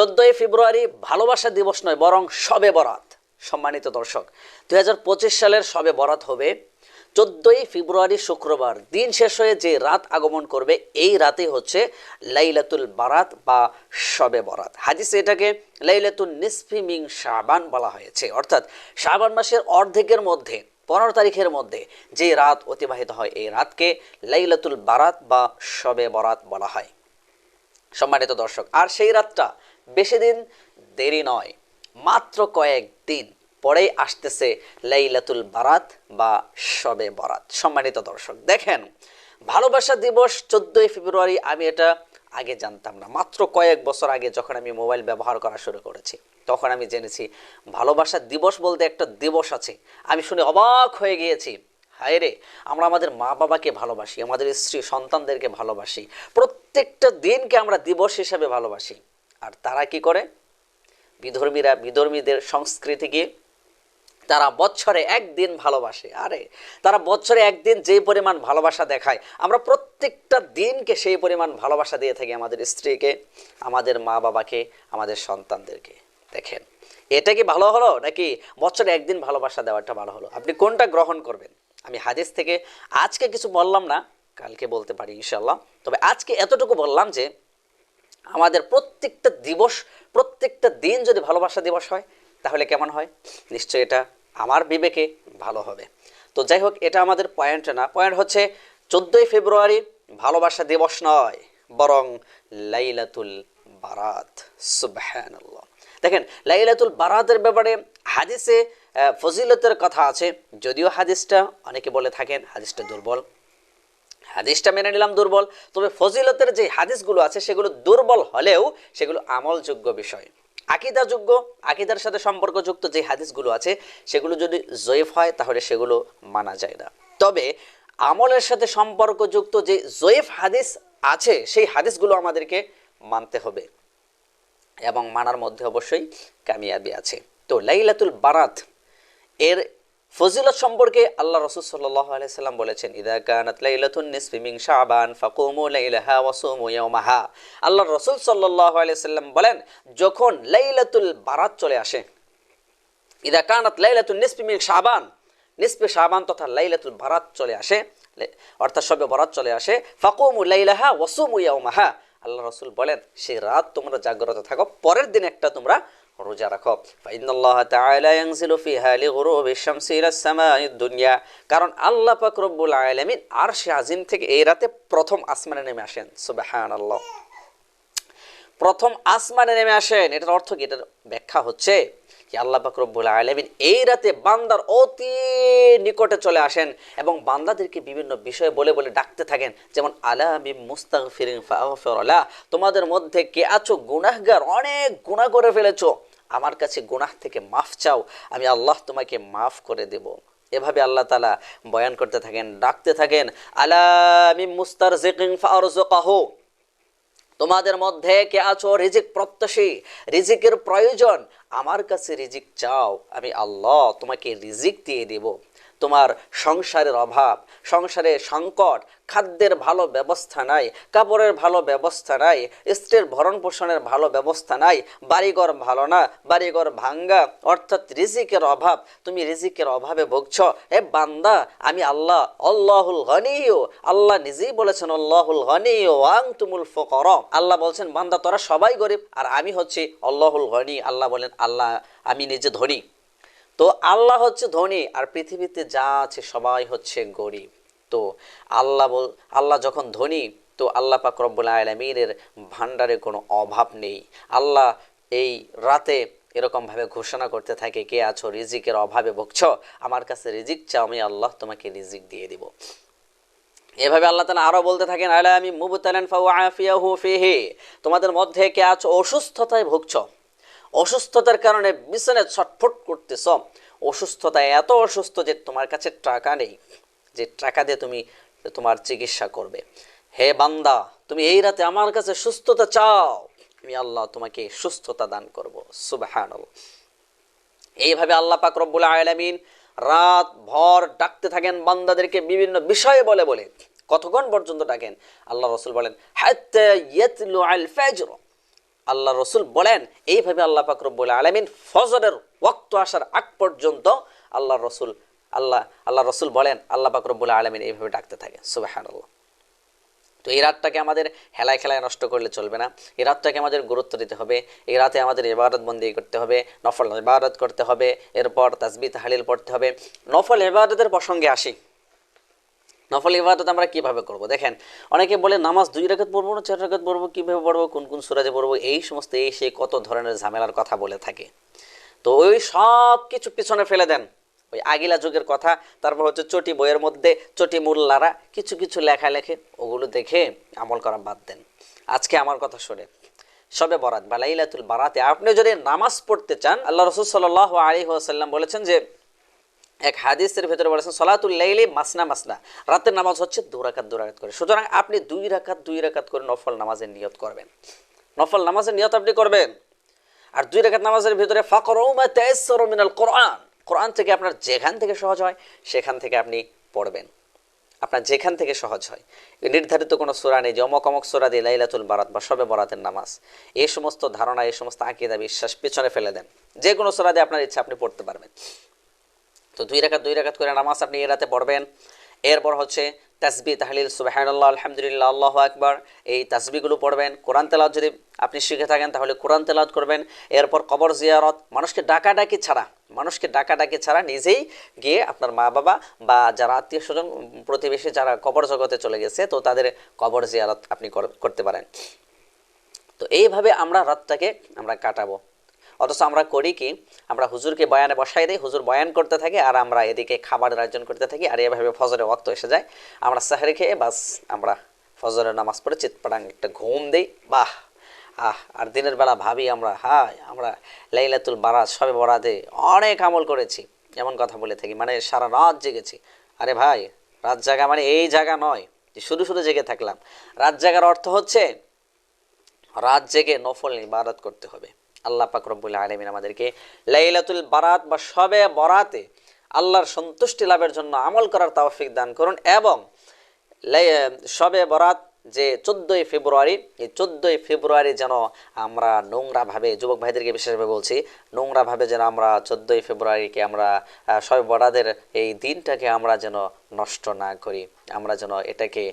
চোদ্দই ফেব্রুয়ারি ভালোবাসা দিবস নয়, বরং শবে বরাত। সম্মানিত দর্শক, দুই হাজার পঁচিশ সালের শবে বরাত হবে। চোদ্দই ফেব্রুয়ারি শুক্রবার, দিন শেষ হয়ে যে রাত আগমন করবে, এই রাতে হচ্ছে লাইলাতুল বারাত বা শবে বরাত। হাদিসে এটাকে লাইলাতুল নিসফি মিং শাবান বলা হয়েছে। অর্থাৎ শাবান মাসের অর্ধেকের মধ্যে, পনেরো তারিখের মধ্যে যে রাত অতিবাহিত হয়, এই রাতকে লাইলাতুল বারাত বা শবে বরাত বলা হয়। সম্মানিত দর্শক, আর সেই রাতটা বেশি দিন দেরি নয়। মাত্র কয়েক দিন পরেই আসতেছে লাইলাতুল বারাত বা শবে বরাত। সম্মানিত দর্শক, দেখেন, ভালোবাসা দিবস চোদ্দই ফেব্রুয়ারি আমি এটা আগে জানতাম না। মাত্র কয়েক বছর আগে যখন আমি মোবাইল ব্যবহার করা শুরু করেছি, তখন আমি জেনেছি ভালোবাসা দিবস বলতে একটা দিবস আছে। আমি শুনে অবাক হয়ে গিয়েছি। হায় রে, আমরা আমাদের মা বাবাকে ভালোবাসি, আমাদের স্ত্রী সন্তানদেরকে ভালোবাসি। প্রত্যেকটা দিনকে আমরা দিবস হিসাবে ভালোবাসি। আর তারা কি করে? বিধর্মীরা, বিধর্মীদের সংস্কৃতিকে তারা বছরে একদিন ভালোবাসে। আরে, তারা বছরে একদিন যে পরিমাণ ভালোবাসা দেখায়, আমরা প্রত্যেকটা দিনকে সেই পরিমাণ ভালোবাসা দিয়ে থাকি আমাদের স্ত্রীকে, আমাদের মা বাবাকে, আমাদের সন্তানদেরকে। দেখেন, এটা কি ভালো হলো নাকি বছরে একদিন ভালোবাসা দেওয়াটা ভালো হলো? আপনি কোনটা গ্রহণ করবেন? আমি হাদিস থেকে আজকে কিছু বললাম না, কালকে বলতে পারি ইনশাল্লাহ তবে আজকে এতটুকু বললাম যে আমাদের প্রত্যেকটা দিবস, প্রত্যেকটা দিন যদি ভালোবাসা দিবস হয়, তাহলে কেমন হয়? নিশ্চয়ই এটা আমার বিবেকে ভালো হবে। তো যাই হোক, এটা আমাদের পয়েন্ট না। পয়েন্ট হচ্ছে চোদ্দোই ফেব্রুয়ারি ভালোবাসা দিবস নয়, বরং লাইলাতুল বারাত। সুবহানাল্লাহ। দেখেন, লাইলাতুল বারাতের ব্যাপারে হাদিসে ফজিলতের কথা আছে, যদিও হাদিসটা অনেকে বলে থাকেন, হাদিসটা দুর্বল। হাদিসটা মেনে নিলাম দুর্বল। তবে ফজিলতের যে হাদিসগুলো আছে, সেগুলো দুর্বল হলেও সেগুলো আমলযোগ্য বিষয়। আকিদাযোগ্য, আকিদার সাথে সম্পর্কযুক্ত যে হাদিসগুলো আছে, সেগুলো যদি জয়ীফ হয়, তাহলে সেগুলো মানা যায় না। তবে আমলের সাথে সম্পর্কযুক্ত যে জয়ীফ হাদিস আছে, সেই হাদিসগুলো আমাদেরকে মানতে হবে। এবং মানার মধ্যে অবশ্যই কামিয়াবি আছে। তো লাইলাতুল বারাত, এর ফজিলত সম্পর্কে আল্লাহ রসুল আলাইসাল্লাম বলেছেন আল্লাহ রসুল আলাইসাল্লাম বলেন, যখন লাইলাতুল বারাত চলে আসে, ইদা কানাত লাইলাতুন নিসফি মিন শাবান, নিসফি তথা লাইলাতুল বারাত চলে আসে অর্থাৎ সবে বরাত চলে আসে, ফাকুমু লাইলাহা ওয়াসুমু ইয়াওমাহা আল্লাহ রসুল বলেন সেই রাত তোমরা জাগ্রত থাকো, পরের দিন একটা তোমরা রোজা রাখো। দুনিয়া। কারণ আল্লাহ পাক রব্বুল আলামিন আরশে আজিম থেকে এই রাতে প্রথম আসমানে নেমে আসেন। সুবহানাল্লাহ। প্রথম আসমানে নেমে আসেন। এটার অর্থ কি? এটার ব্যাখ্যা হচ্ছে যে আল্লাহ পাক রব্বুল আলামিন এই রাতে বান্দার অতি নিকটে চলে আসেন এবং বান্দাদেরকে বিভিন্ন বিষয়ে বলে বলে ডাকতে থাকেন। যেমন, আলা আমি মুস্তাগফিরিন ফাগফিরলা তোমাদের মধ্যে কে আছো? গুনাহগার। অনেক গুনাহ করে ফেলেছো। আমার কাছে গুনাহ থেকে মাফ চাও, আমি আল্লাহ তোমাকে মাফ করে দেব। এভাবে আল্লাহ তালা বয়ান করতে থাকেন, ডাকতে থাকেন আল্লাহ আমি মুস্তার তোমাদের মধ্যে কে আছো রিজিক প্রত্যাশী, রিজিকের প্রয়োজন, আমার কাছে রিজিক চাও, আমি আল্লাহ তোমাকে রিজিক দিয়ে দেব। তোমার সংসারের অভাব, সংসারে সংকট, খাদ্যের ভালো ব্যবস্থা নাই, কাপড়ের ভালো ব্যবস্থা নাই, স্ত্রীর ভরণ পোষণের ভালো ব্যবস্থা নাই, বাড়িঘর ভালো না, বাড়িঘর ভাঙ্গা, অর্থাৎ রিজিকের অভাব, তুমি রিজিকের অভাবে ভুগছ। এ বান্দা, আমি আল্লাহ, আল্লাহুল গনিও আল্লাহ নিজেই বলেছেন, আল্লাহুল গনিও আং তুমুল ফকর। আল্লাহ বলছেন, বান্দা, তোরা সবাই গরিব, আর আমি হচ্ছি আল্লাহুল গনি। আল্লাহ বলেন, আল্লাহ, আমি নিজে ধনী। তো আল্লাহ হচ্ছে ধনী, আর পৃথিবীতে যা আছে সবাই হচ্ছে গরিব। তো আল্লাহ বল, আল্লাহ যখন ধনী, তো আল্লাহ পাক রব্বুল আলমিনের ভাণ্ডারে কোনো অভাব নেই। আল্লাহ এই রাতে এরকমভাবে ঘোষণা করতে থাকে, কে আছো রিজিকের অভাবে ভুগছ? আমার কাছে রিজিক চাও, আমি আল্লাহ তোমাকে রিজিক দিয়ে দিব। এভাবে আল্লাহ তালা আরও বলতে থাকেন আলা আমি মুবতালান ফাওয়াফিয়াহু ফিহি। তোমাদের মধ্যে কে আছো অসুস্থতায় ভুগছ? অসুস্থতার কারণে বিছানায় ছটফট করতেছ। অসুস্থতা এত অসুস্থ যে তোমার কাছে টাকা নেই, যে টাকা দিয়ে তুমি তোমার চিকিৎসা করবে। হে বান্দা, তুমি এই রাতে আমার কাছে সুস্থতা চাও, আমি আল্লাহ তোমাকে সুস্থতা দান করব, সুবহানাল্লাহ। এইভাবে আল্লাহ পাক রব্বুল আলামিন রাত ভর ডাকতে থাকেন বান্দাদেরকে বিভিন্ন বিষয়ে বলে বলে। কতক্ষণ পর্যন্ত ডাকেন? আল্লাহ রসুল বলেন, হাত্তা আল্লাহ রসুল বলেন, এইভাবে আল্লাহ পাক রব্বুল আলমিন ফজরের ওক্ত আসার আগ পর্যন্ত আল্লাহ রসুল, আল্লাহ আল্লাহ রসুল বলেন, আল্লাহ পাক রব্বুল আলমিন এইভাবে ডাকতে থাকে। সুবাহান আল্লাহ তো এই রাতটাকে আমাদের হেলায় খেলায় নষ্ট করলে চলবে না। এই রাতটাকে আমাদের গুরুত্ব দিতে হবে। এই রাতে আমাদের ইবাদত বন্দি করতে হবে, নফল ইবাদত করতে হবে, এরপর তাসবি তাহালিল পড়তে হবে। নফল ইবাদতের প্রসঙ্গে আসি। নফল ইবাদত আমরা কীভাবে করব? দেখেন, অনেকে বলে নামাজ দুই রাকাত পড়ব না, চার রাকাত পড়ব, কীভাবে পড়ব, কোন কোন সুরাজে পড়ব, এই সমস্ত, এই সেই কত ধরনের ঝামেলার কথা বলে থাকে। তো ওই সব কিছু পিছনে ফেলে দেন। ওই আগিলা যুগের কথা, তারপর হচ্ছে চটি বইয়ের মধ্যে, চটি মোল্লারা, কিছু কিছু লেখা লেখে ওগুলো দেখে আমল করা বাদ দেন। আজকে আমার কথা শুনে সবে বরাত, বা লাইলাতুল বারাতে, আপনি যদি নামাজ পড়তে চান, আল্লাহ রসুল সাল্লাহ আলী ওসাল্লাম বলেছেন যে এক হাদিসের ভেতরে বলেছেন, সলাতুল লাইলি মাসনা মাসনা। রাতের নামাজ হচ্ছে দু রাকাত দু রাকাত করে। সুতরাং আপনি দুই রাকাত দুই রাকাত করে নফল নামাজের নিয়ত করবেন। নফল নামাজের নিয়ত আপনি করবেন। আর দুই রাকাত নামাজের ভিতরে তেসর মিনাল কোরআন। কোরআন থেকে আপনার যেখান থেকে সহজ হয়, সেখান থেকে আপনি পড়বেন। আপনার যেখান থেকে সহজ হয়। নির্ধারিত কোনো সোরা নেই যে অমক অমক সোরা দিয়ে লাইলাতুল বারাত বা সবে বরাতের নামাজ। এই সমস্ত ধারণা এই সমস্ত আকিদা, বিশ্বাস পেছনে ফেলে দেন। যে কোনো সোরা দিয়ে আপনার ইচ্ছা আপনি পড়তে পারবেন। তো দুই রাকাত দুই রাকাত করে নামাজ আপনি এ রাতে পড়বেন। এরপর হচ্ছে তাসবি তাহলিল সুবাহান্লাহ আলহামদুলিল্লাহ, আল্লাহ আকবার। এই তাসবিগুলো পড়বেন। কোরআন তেলাওয়াত যদি আপনি শিখে থাকেন, তাহলে কোরআন তেলাওয়াত করবেন। এরপর কবর জিয়ারত, মানুষকে ডাকাডাকি ছাড়া, মানুষকে ডাকাডাকি ছাড়া নিজেই গিয়ে আপনার মা বাবা বা যারা আত্মীয় স্বজন প্রতিবেশী যারা কবর জগতে চলে গেছে, তো তাদের কবর জিয়ারত আপনি কর- করতে পারেন। তো এইভাবে আমরা রাতটাকে আমরা কাটাবো। অথচ আমরা করি কি, আমরা হুজুরকে বয়ানে বসাই দিই, হুজুর বয়ান করতে থাকি আর আমরা এদিকে খাবারের আয়োজন করতে থাকি আর এভাবে ফজরের ওয়াক্ত এসে যায়। আমরা সাহারি খেয়ে বাস আমরা ফজরের নামাজ পড়ে চিৎপাড়াং একটা ঘুম দিই। বাহ, আহ, আর দিনের বেলা ভাবি আমরা হাই আমরা লাইলাতুল বারাত সবে বরাতে অনেক আমল করেছি। এমন কথা বলে থাকি মানে সারা রাত জেগেছি। আরে ভাই, রাত জাগা মানে এই জায়গা নয় যে শুধু শুধু জেগে থাকলাম। রাত জাগার অর্থ হচ্ছে, রাত জেগে নফল ইবাদত করতে হবে। আল্লাহ পাক রব্বুল আলমিন আমাদেরকে লাইলাতুল বারাত বা সবে বরাতে আল্লাহর সন্তুষ্টি লাভের জন্য আমল করার তাওফিক দান করুন এবং সবে বরাত যে চোদ্দোই ফেব্রুয়ারি, এই চোদ্দোই ফেব্রুয়ারি যেন আমরা নোংরাভাবে, যুবক ভাইদেরকে বিশেষভাবে বলছি, নোংরাভাবে যেন আমরা চোদ্দোই ফেব্রুয়ারিকে আমরা সব বরাদের এই দিনটাকে আমরা যেন নষ্ট না করি, আমরা যেন এটাকে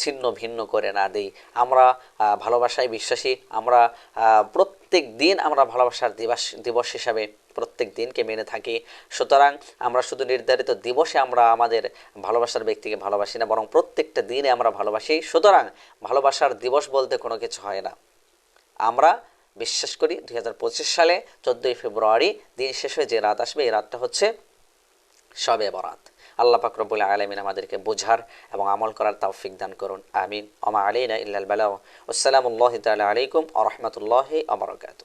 ছিন্ন ভিন্ন করে না দিই। আমরা ভালোবাসায় বিশ্বাসী, আমরা প্রত্যেক দিন আমরা ভালোবাসার দিবস দিবস হিসাবে প্রত্যেক দিনকে মেনে থাকি। সুতরাং আমরা শুধু নির্ধারিত দিবসে আমরা আমাদের ভালোবাসার ব্যক্তিকে ভালোবাসি না, বরং প্রত্যেকটা দিনে আমরা ভালোবাসি। সুতরাং ভালোবাসার দিবস বলতে কোনো কিছু হয় না। আমরা বিশ্বাস করি, দুই হাজার পঁচিশ সালে চোদ্দোই ফেব্রুয়ারি দিন শেষ হয়ে যে রাত আসবে, এই রাতটা হচ্ছে সবে বরাত। আল্লাহ পাক রব্বুল আলমিন আমাদেরকে বোঝার এবং আমল করার তৌফিক দান করুন। আমিন। ওমা আলীনা ইল্লাল বালাও আলাইকুম আ রহমতুল্লাহি আবরকাত